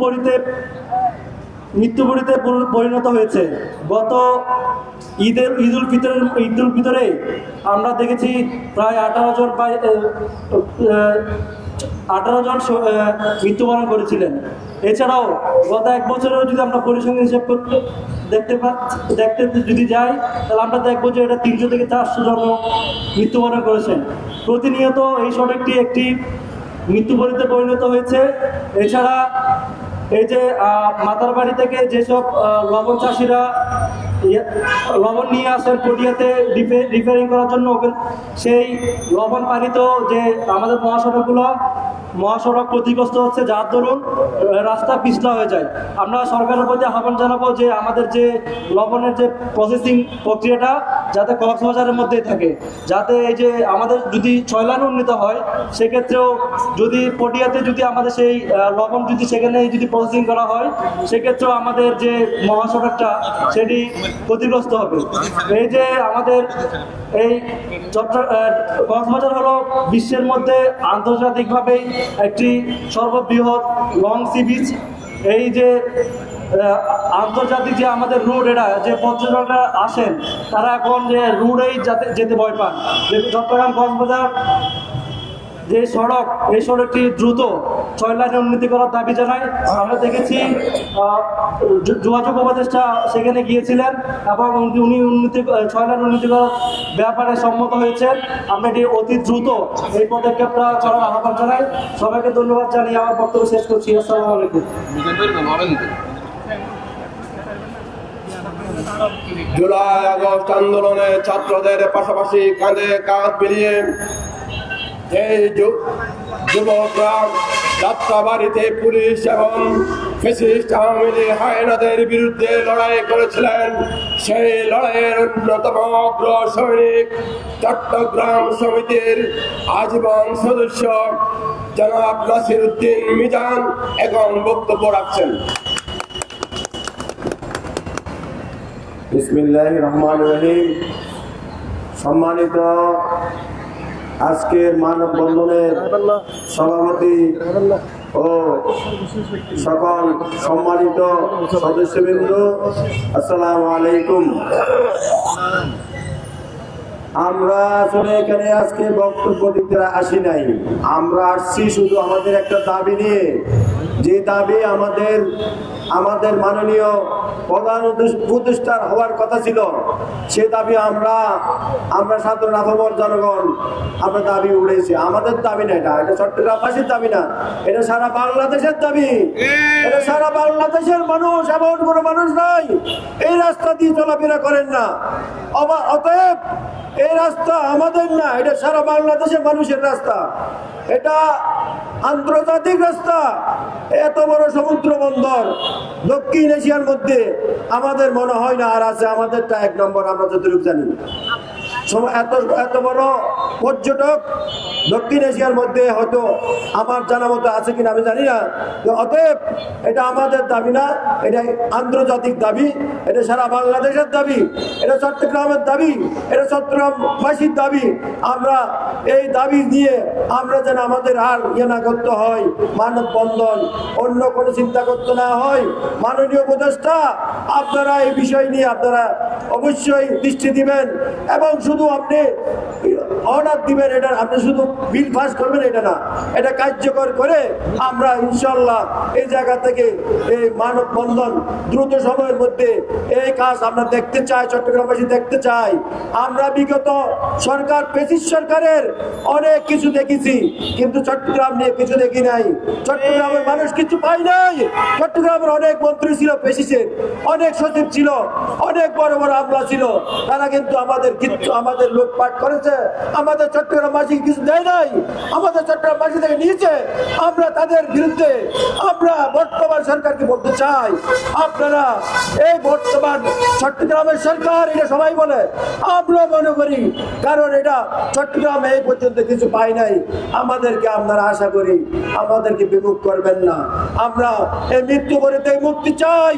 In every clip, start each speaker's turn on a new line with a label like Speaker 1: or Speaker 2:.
Speaker 1: পরিতে মৃত্যুবরিতে পরি- পরিণত হয়েছে। গত ঈদের ঈদ উল ফিতরের ঈদ উল ফিতরে আমরা দেখেছি প্রায় আঠারো জন প্রায় আঠারো জন মৃত্যুবরণ করেছিলেন। এছাড়াও গত এক বছরেও যদি আমরা পরিসংখ্যান হিসেব করতে দেখতে দেখতে যদি যাই, তাহলে আমরা দেখব যে এটা তিনশো থেকে চারশো জন মৃত্যুবরণ করেছেন। প্রতিনিয়ত এই সড়কটি একটি মৃত্যুবরিতে পরিণত হয়েছে। এছাড়া এই যে মাতার বাড়ি থেকে যেসব লবণ চাষিরা ইয়ে- লবণ নিয়ে আসেন পটিয়াতে রিপেয়ারিং করার জন্য সেই লবণ পানিতেও যে আমাদের মহাসড়কগুলো, মহাসড়ক ক্ষতিগ্রস্ত হচ্ছে, যার দরুন রাস্তা পিছলা হয়ে যায়। আমরা সরকারের প্রতি আহ্বান জানাব যে, আমাদের যে লবণের যে প্রসেসিং প্রক্রিয়াটা যাতে কক্সবাজারের মধ্যেই থাকে। যাতে এই যে আমাদের যদি ছয়লান উন্নীত হয়, সেক্ষেত্রেও যদি পটিয়াতে যদি আমাদের সেই লবণ যদি সেখানে যদি প্রসেসিং করা হয়, সেক্ষেত্রেও আমাদের যে মহাসড়কটা, সেটি ক্ষতিগ্রস্ত হবে। এই যে আমাদের এই কক্সবাজার হলো বিশ্বের মধ্যে আন্তর্জাতিকভাবে একটি সর্ববৃহৎ লং সি বিচ এই যে আন্তর্জাতিক যে আমাদের রুট এটা, যে পর্যটকরা আসেন, তারা এখন যে রুটেই যাতে যেতে ভয় পান। চট্টগ্রাম কক্সবাজার যে সড়ক, এই সড়কটি দ্রুত ছয় লাইনে উন্নতি করার দাবি জানাই আমরা দেখেছি যোগাযোগ উপদেষ্টা সেখানে গিয়েছিলেন এবং উনি উন্নতি, ছয় লাইন উন্নতি করার ব্যাপারে সম্মত হয়েছেন। আমরা এটি অতি দ্রুত এই পদক্ষেপটা করার আহ্বান জানাই। সবাইকে ধন্যবাদ জানিয়ে আমার বক্তব্য শেষ করছি। আসসালামু আলাইকুম।
Speaker 2: জুলাই, আগস্ট আন্দোলনে ছাত্রদের পাশাপাশি কাঁধে কাঁধ মিলিয়ে এই যুবকরা যাত্রাবাড়িতে পুলিশ এবং ফেসিস্ট আওয়ামী লীগ হায়নাদের বিরুদ্ধে লড়াই করেছিলেন। সেই লড়াইয়ের অন্যতম অগ্র সৈনিক চট্টগ্রাম সমিতির আজীবন সদস্য জনাব নাসির উদ্দিন মিজান এবং বক্তব্য রাখছেন।
Speaker 3: বিসমিল্লাহ রহমান রহিম। সম্মানিত আজকের মানব বন্ধনের সভাপতি ও সকল সম্মানিত সদস্যবৃন্দ, আসসালামু আলাইকুম। আমরা আসলে এখানে আজকে বক্তব্য দিতে আসি নাই। আমরা আসছি শুধু আমাদের একটা দাবি নিয়ে। যে দাবি আমাদের আমাদের মাননীয় প্রধান উপদেষ্টার হওয়ার কথা ছিল। সে দাবি আমরা আমরা সাধারণ আপামর জনগণ। আমরা দাবি উড়েছি। আমাদের দাবি না এটা। এটা চট্টগ্রামবাসীর দাবি না। এটা সারা বাংলাদেশের দাবি। এটা সারা বাংলাদেশের মানুষ, এমন কোনো মানুষ নাই। এই রাস্তা দিয়ে চলাফেরা করেন না। অতএব এই রাস্তা আমাদের না। এটা সারা বাংলাদেশের মানুষের রাস্তা। এটা আন্তর্জাতিক রাস্তা এত বড় সমুদ্র বন্দর দক্ষিণ এশিয়ার মধ্যে আমাদের মনে হয় না আর আছে, আমাদেরটা এক নম্বর, আমরা যতটুকু জানি। এত এত বড় পর্যটক দক্ষিণ এশিয়ার মধ্যে হয়তো আমার জানা মতো আছে কিনা আমি জানি না। অতএব এটা আমাদের দাবি না এটা আন্তর্জাতিক দাবি, এটা সারা বাংলাদেশের দাবি, এটা চট্টগ্রামের দাবি, এটা চট্টগ্রামবাসীর দাবি। আমরা এই দাবি নিয়ে আমরা যেন আমাদের আর ইয়ে না করতে হয়, মানববন্ধন, অন্য কোনো চিন্তা করতে না হয়। মাননীয় উপদেষ্টা, আপনারা এই বিষয় নিয়ে আপনারা অবশ্যই দৃষ্টি দিবেন। এবং শুধু আপনি অর্ডার দিবেন, এটা আপনি শুধু বিল পাস করবেন, এটা না। এটা কার্যকর করে আমরা ইনশাল্লাহ এই জায়গা থেকে এই মানববন্ধন দ্রুত সময়ের মধ্যে এই কাজ আমরা দেখতে চাই, চট্টগ্রামবাসী দেখতে চাই। আমরা বিগত সরকার পেশিস সরকারের অনেক কিছু দেখেছি, কিন্তু চট্টগ্রাম নিয়ে কিছু দেখি নাই। চট্টগ্রামের মানুষ কিছু পাই নাই। চট্টগ্রামের অনেক মন্ত্রী ছিল পেশিসের অনেক সচিব ছিল, অনেক বড় বড় আমলা ছিল। তারা কিন্তু আমাদের কিন্তু আমাদের লুটপাট করেছে আমাদের চট্টগ্রামবাসী কিছু দেয় নাই, আমাদের চট্টগ্রামবাসী থেকে নিয়েছে। আমরা তাদের বিরুদ্ধে আমরা বর্তমান সরকারকে বলতে চাই। আপনারা এই বর্তমান চট্টগ্রামের সরকার, এটা সবাই বলে। আমরা মনে করি, কারণ এটা চট্টগ্রাম এই পর্যন্ত কিছু পাই নাই। আমাদেরকে আপনারা আশা করি, আমাদেরকে বিমুখ করবেন না। আমরা এই মৃত্যু থেকে মুক্তি চাই।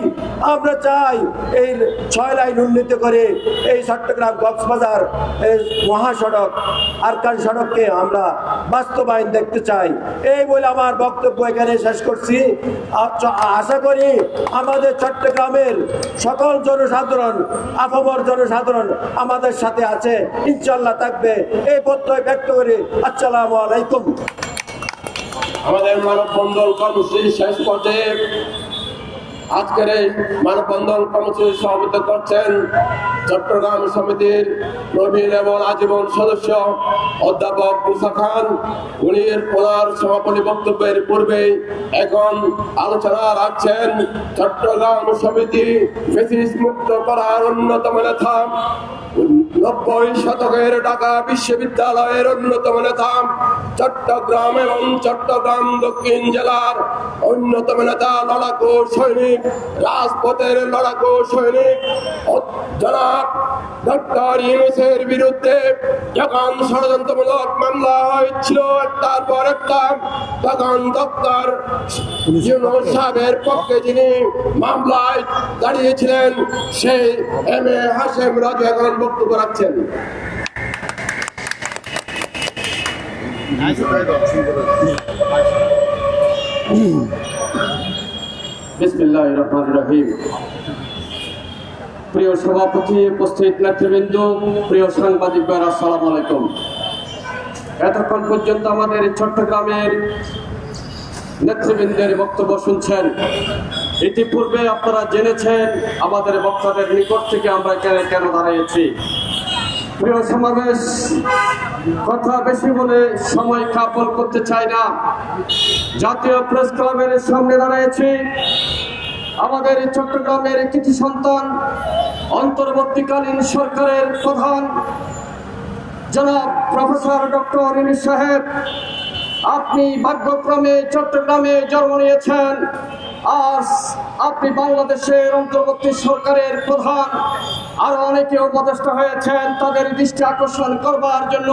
Speaker 3: আমরা চাই এই ছয় লাইন উন্নীত করে এই চট্টগ্রাম কক্সবাজার, এই মহাসড়ক, আরকান সড়ককে আমরা বাস্তবায়ন দেখতে চাই। এই বলে আমার বক্তব্য এখানে শেষ করছি। আশা করি আমাদের চট্টগ্রামের সকল জনসাধারণ আপামর জনসাধারণ আমাদের সাথে আছে। ইনশাল্লাহ থাকবে। এই প্রত্যয় ব্যক্ত করে আসসালামু আলাইকুম।
Speaker 2: আমাদের মানববন্ধন কর্মসূচি শেষ পর্যায়ে আজকের এই মানববন্ধন কর্মসূচি সভাপতি করছেন চট্টগ্রাম সমিতির নবীন এবং আজীবন সদস্য অধ্যাপক মুসা খান উনি প্রধান সমাপনী বক্তব্যের পূর্বে এখন আলোচনা রাখছেন চট্টগ্রাম সমিতি মুক্ত করার অন্যতম নেতা। নব্বই শতকের ঢাকা বিশ্ববিদ্যালয়ের অন্যতম নেতা। চট্টগ্রাম এবং চট্টগ্রাম দক্ষিণ জেলার অন্যতম নেতা, লড়াকু সৈনিক, রাজপথের লড়াকু সৈনিক। জনাব ডক্টর ইউনুসের বিরুদ্ধে যখন ষড়যন্ত্রমূলক মামলা হয়েছিল একটার পর একটা তখন ইউনুস সাহেবের পক্ষে যিনি মামলায় দাঁড়িয়েছিলেন সেই এম এ হাসেম রাজু এখন বক্তব্য রাখছেন।
Speaker 4: বিসমিল্লাহ রহমান রহিম। প্রিয় সভাপতি, উপস্থিত নেতৃবৃন্দ, প্রিয় সাংবাদিক ভাইরা, আসসালামু আলাইকুম। এতক্ষণ পর্যন্ত আমাদের চট্টগ্রামের নেতৃবৃন্দের বক্তব্য শুনছেন। ইতিপূর্বে আপনারা জেনেছেন, আমাদের বক্তাদের নিকট থেকে আমরা কেন কেন দাঁড়িয়েছি। প্রিয় সমাবেশ, কথা বেশি বলে সময় কাপল করতে চাই না। জাতীয় প্রেস ক্লাবের সামনে দাঁড়িয়েছি। আমাদের চট্টগ্রামের কৃতি সন্তান অন্তর্বর্তীকালীন সরকারের প্রধান জনাব প্রফেসর ডক্টর ইনিস সাহেব, আপনি ভাগ্যক্রমে চট্টগ্রামে জন্ম নিয়েছেন। আজ আপনি বাংলাদেশের অন্তর্বর্তী সরকারের প্রধান। আরও অনেকে উপদেষ্টা হয়েছেন, তাদের দৃষ্টি আকর্ষণ করবার জন্য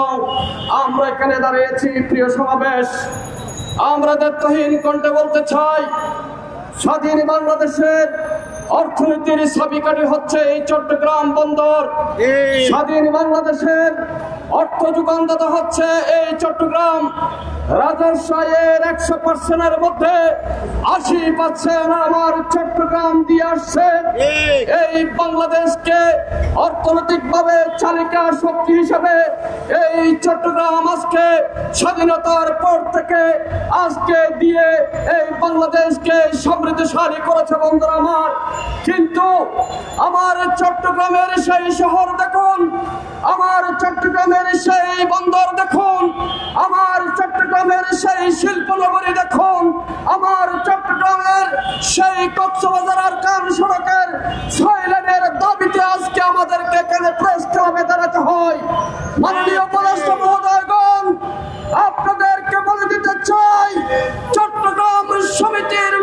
Speaker 4: আমরা এখানে দাঁড়িয়েছি, প্রিয় সমাবেশ। আমরা দায়িত্বহীন কণ্ঠে বলতে চাই স্বাধীন বাংলাদেশের অর্থনীতির সাবিকারি হচ্ছে এই চট্টগ্রাম বন্দর। স্বাধীন বাংলাদেশের অর্থ যোগানদাতা হচ্ছে এই চট্টগ্রাম। রাজস্ব আয়ের একশো পার্সেন্টের মধ্যে আশি পার্সেন্ট আমার চট্টগ্রাম দিয়ে আসছে। এই বাংলাদেশকে অর্থনৈতিকভাবে চালিকা শক্তি হিসেবে এই চট্টগ্রাম আজকে স্বাধীনতার পর থেকে আজকে দিয়ে এই বাংলাদেশকে সমৃদ্ধশালী করেছে বন্ধুরা আমার। কিন্তু আমার চট্টগ্রামের সেই শহর দেখুন, আমার চট্টগ্রামের সেই বন্দর দেখুন, আমার চট্টগ্রামের সেই শিল্পনগরী দেখুন, আমার চট্টগ্রামের সেই কক্সবাজার আর কান সড়কের ছয় লেনের দাবিতে আজকে আমাদেরকে এখানে প্রেস ক্লাবে দাঁড়াতে হয়। মাননীয় পররাষ্ট্র মহোদয়গণ, আপনাদেরকে বলে দিতে চাই, চট্টগ্রাম সমিতির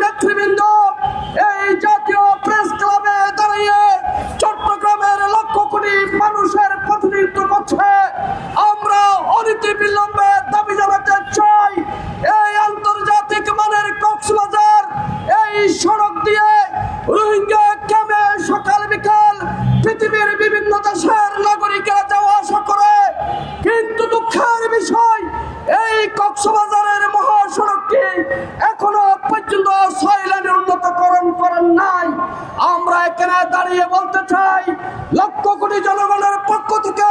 Speaker 4: এখানে দাঁড়িয়ে বলতে চাই লক্ষ কোটি জনগণের পক্ষ থেকে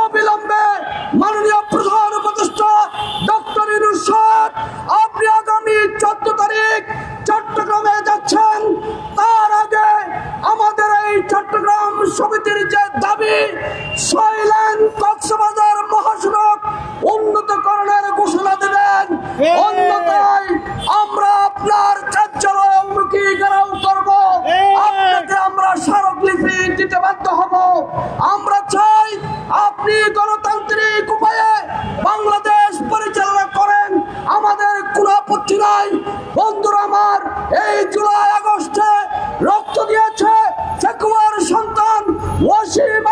Speaker 4: অবিলম্বে মাননীয় প্রধান উপদেষ্টা ডক্টর ইনুস সাহেব, আপনি আগামী চোদ্দ তারিখ চট্টগ্রামে যাচ্ছেন। তার আগে আমাদের এই চট্টগ্রাম সমিতির যে দাবি সৈলেন কক্সবাজার মহাসড়ক উন্নতকরণের ঘোষণা দেবেন। অন্যথায় আমরা আপনার কার্যালয় উন্মুখী ঘেরাও করব। আমরা স্মারকলিপি দিতে বাধ্য হব। আমরা চাই আপনি গণতান্ত্রিক উপায়ে বাংলাদেশ পরিচালনা করেন। আমাদের কোনো আপত্তি নাই। বন্ধুরা আমার, এই জুলাই আগস্টে রক্ত দিয়েছে চেকুয়ার সন্তান ওয়াসিম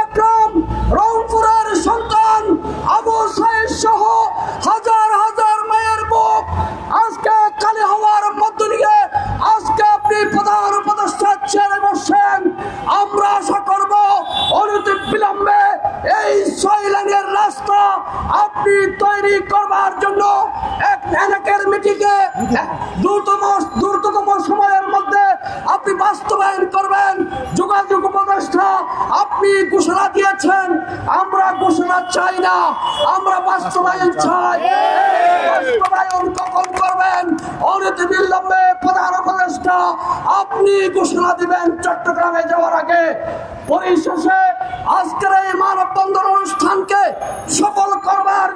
Speaker 4: দিয়েছেন, আমরা ঘোষণা চাই না, আমরা বাস্তবায়ন চাই। বাস্তবায়ন কখন করবেন? অনতি বিলম্বে প্রধান উপদেষ্টা, আপনি ঘোষণা দিবেন চট্টগ্রামে যাওয়ার আগে। পরিশেষে আজকের এই মানববন্ধন অনুষ্ঠানকে সফল করবার